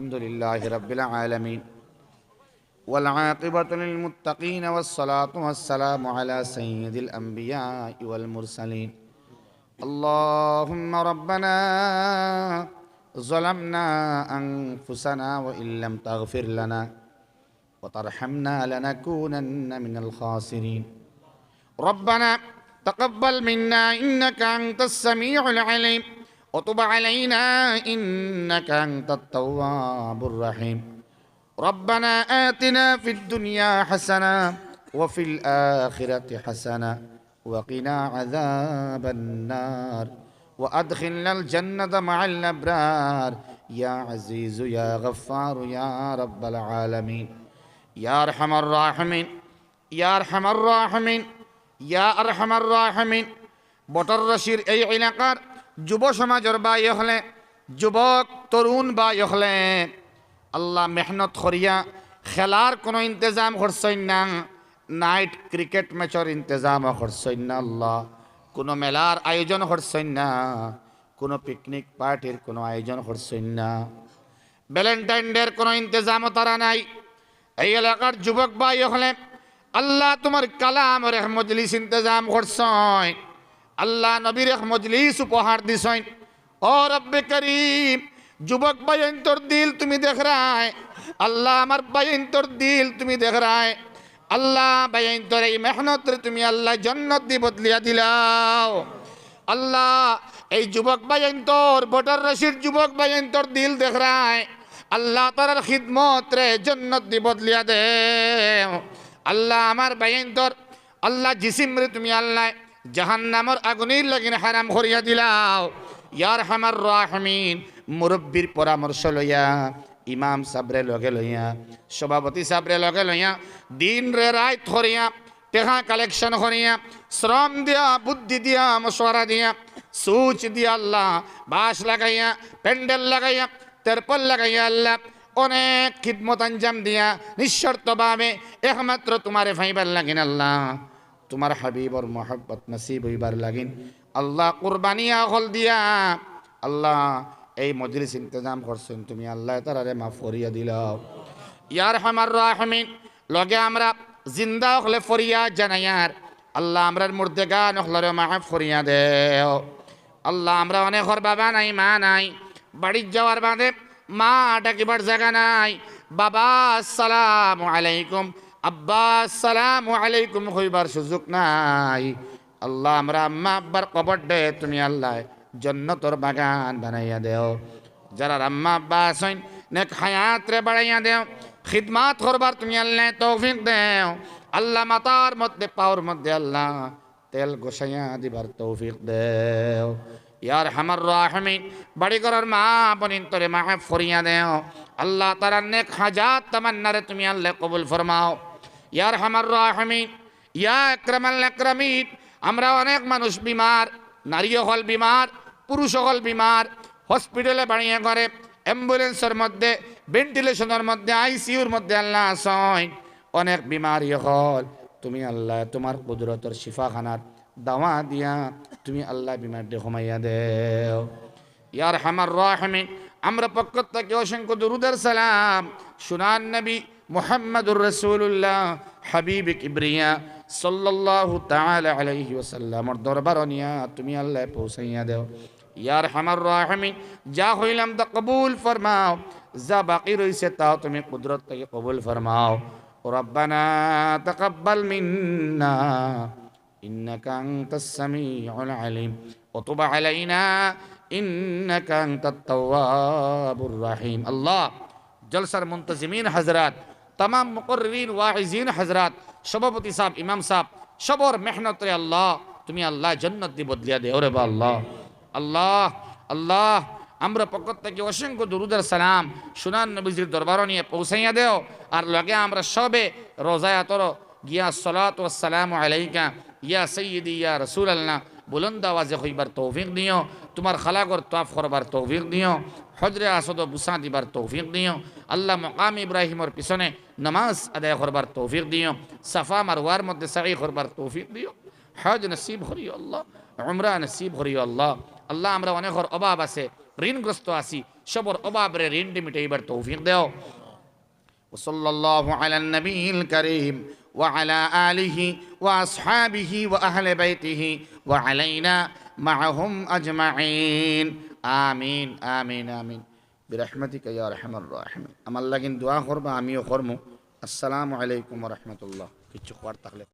الحمد لله رب العالمين. والعاقبة للمتقين والصلاة والسلام على سيد الأنبياء والمرسلين. اللهم ربنا ظلمنا أنفسنا وإن لم تغفر لنا وترحمنا لنكونن من الخاسرين. ربنا تقبل منا إنك أنت السميع العليم. وتب علينا إنك أنت التواب الرحيم ربنا آتنا في الدنيا حسنة وفي الآخرة حسنة وقنا عذاب النار وأدخلنا الجنة مع الأبرار يا عزيز يا غفار يا رب العالمين يا أرحم الراحمين يا أرحم الراحمين ইয়া আরহামার রাহমিন বটর রশির এই এলাকার যুব সমাজের বাই হলে, যুবক, তরুণ বাই হলে, আল্লাহ মেহনত করিয়া খেলার কোনো ইন্তজাম করছেন না, নাইট ক্রিকেট ম্যাচের ইন্তজাম করছেন না আল্লাহ, কোনো মেলার আয়োজন করছেন না, কোনো পিকনিক পার্টির কোনো আয়োজন করছেন না। ভ্যালেন্টাইন ডের কোনো ইন্তজামও তারা নাই। এই এলাকার যুবক ভাই হলে, আল্লাহ তোমার কালাম রেখ মজলিস ইন্তজাম করছয় আল্লাহ নবীর এক মজলিস উপহার দিছইন ও রব্বে করিম, যুবক বাইন দিল তুমি দেখ রায়। আল্লাহ আমার বাইন দিল তুমি দেখ রায়। আল্লাহ বাইন তোর এই মেহনত তুমি আল্লাহ জন্নত দি বদলিয়া দিলাও। আল্লাহ এই যুবক বাইন তোর বটার রশির যুবক বাইন দিল দেখ রায়। আল্লাহ তার খিদমত রে জন্নত দি বদলিয়া দে আল্লাহ আমার বাইন আল্লাহ জিসিম রে তুমি আল্লাহ জাহান্নামর আগুনের লাগিন হারাম করিয়া দিলাও। ইয়ার হামার রাহমিন, মুরব্বীর পরামর্শ লইয়া, ইমাম সাবরে লগে লইয়া, সভাপতি সাবরে লগে লইয়া দিন রে রাত করিয়া টেকা কালেকশন করিয়া, শ্রম দিয়া, বুদ্ধি দিয়া, মশওয়ারা দিয়া, সুচ দিয়া আল্লাহ বাস লাগাইয়া, প্যান্ডেল লাগাইয়া, তেরপল লাগাইয়া আল্লাহ, অনেক খিদমত আঞ্জাম দিয়া, নিঃশর্তভাবে একমাত্র তোমারে ফাইবার লাগিন আল্লাহ। তোমার হাবিবর মোহাব্বত নসিব হইবার লাগিন। আল্লাহ কুরবানিয়া হল দিয়া। আল্লাহ, এই মজলিস ইন্তজাম করছেন তুমি। আল্লাহ তারারে মাফ করিয়া দিলাও। ইয়ার হামার রাহমিন, লগে আমরা জিন্দা হলে ফরিয়া জানাইয়ার আল্লাহ আমরার মুর্দে গান হলরে মাফ করিয়া দেও। আল্লাহ আমরা অনেক হর বাবা নাই, মা নাই। বাড়ির যাওয়ার বাদে মা ডাকিবার জায়গা নাই। বাবা, আসসালামু আলাইকুম। আব্বা, আসসালামু আলাইকুম হইবার সুযোগ নাই। আল্লাহ, আমরা আম্মা আব্বার কবর দে, তুমি আল্লাহ জন্নতর বাগান বানাইয়া দেও। যারা আম্মা আব্বা আসেন নেক হায়াত রে বাড়াইয়া দেও। খিদমাত করবার তুমি আল্লাহ তৌফিক দেও। আল্লাহ মাতার মধ্যে, পাওয়ার মধ্যে আল্লাহ তেল গোসাইয়া দিবার তৌফিক দেও। ইয়ার হামার রাহমিন, বাড়ি করার মা বনিন তোরে মাহফ ফরিয়া দেও। আল্লাহ তারা নেক হাজাত তামান্নারে তুমি আল্লাহ কবুল ফরমাও। ইয়ার হামার রাহমিন, ইয়া একরামাল একরামিন আমরা অনেক মানুষ বিমার, নারীও হল বিমার পুরুষ হল বিমার। হসপিটালে বাড়িয়ে করে অ্যাম্বুলেন্সের মধ্যে, ভেন্টিলেশনের মধ্যে আইসিউর মধ্যে আল্লাহ আসয় অনেক বিমারি হল। তুমি আল্লাহ তোমার কুদরতর শিফাখানার দাওয়া দিয়া, তুমি আল্লাহ বিমারটি ঘুমাইয়া দেও। ইয়ার হামার রাহমিন আমরা পক্ষ থেকে অসংখ্য দুরুদের সালাম সুনান নবী মুহাম্মদুর রসুল্লাহ হাবিব কিবরিয়া সাল্লাল্লাহু তাআলা আলাইহি ওয়াসাল্লামর দরবার নিয়া তুমি আল্লাহ পৌঁছাইয়া দেও ইয়ার হামার রাহমিন যা হইলাম তা কবুল ফরমাও যা বাকি রইছে তাও তুমি কুদরত থেকে কবুল ফরমাও ربنا تقبل منا إنك أنت السميع العليم وتب علينا ইন্নাকা আনতাত তাওয়াবুর রাহিম। আল্লাহ, জলসার মুন্তজিমিন হযরত तमाम মুকররিন ওয়াইজিন হযরত, সভাপতি সাহ ইমাম সাহেব, সবর মেহনত রে আল্লাহ, তুমি আল্লাহ জন্নত দি বদলিয়া দেও রে বা আল্লাহ আল্লাহ আল্লাহ, আমরা পক্ষ থেকে অসংখ্য দুরুদের সালাম সুনান নবীজির দরবার নিয়ে পৌঁছাইয়া দেও। আর লগে আমরা সবে রোজায়াতর গিয়া সলাত ও সালাম আলাইকা, ইয়া সৈয়দ ইয়া রসুল আল্লাহ বুলন্দ আওয়াজে হইবার তৌফিক দিও তোমার খালাগর তোয়াফ করবার তৌফিক দিও হজরে আসদ বুসা দিবার তৌফিক দিও আল্লাহ মকাম ইব্রাহিমর পিছনে নামাজ আদায় করবার তৌফিক দিও সাফা মারওয়ার মধ্যে সাই করবার তৌফিক দিও হজ নসিব হরিও আল্লাহ উমরা নসিব হরিও আল্লাহ আল্লাহ আমরা অনেক অভাব আছে ঋণগ্রস্ত আছি সবর অভাবরে ঋণটি মিটাইবার তৌফিক দেও وصلى الله على النبي الكريم وعلى آله وأصحابه وأهل بيته وعلينا معهم أجمعين. آمين آمين آمين. برحمتك يا أرحم الراحمين. أما الله دعاء خربا أمي خرمو السلام عليكم ورحمة الله. كتشو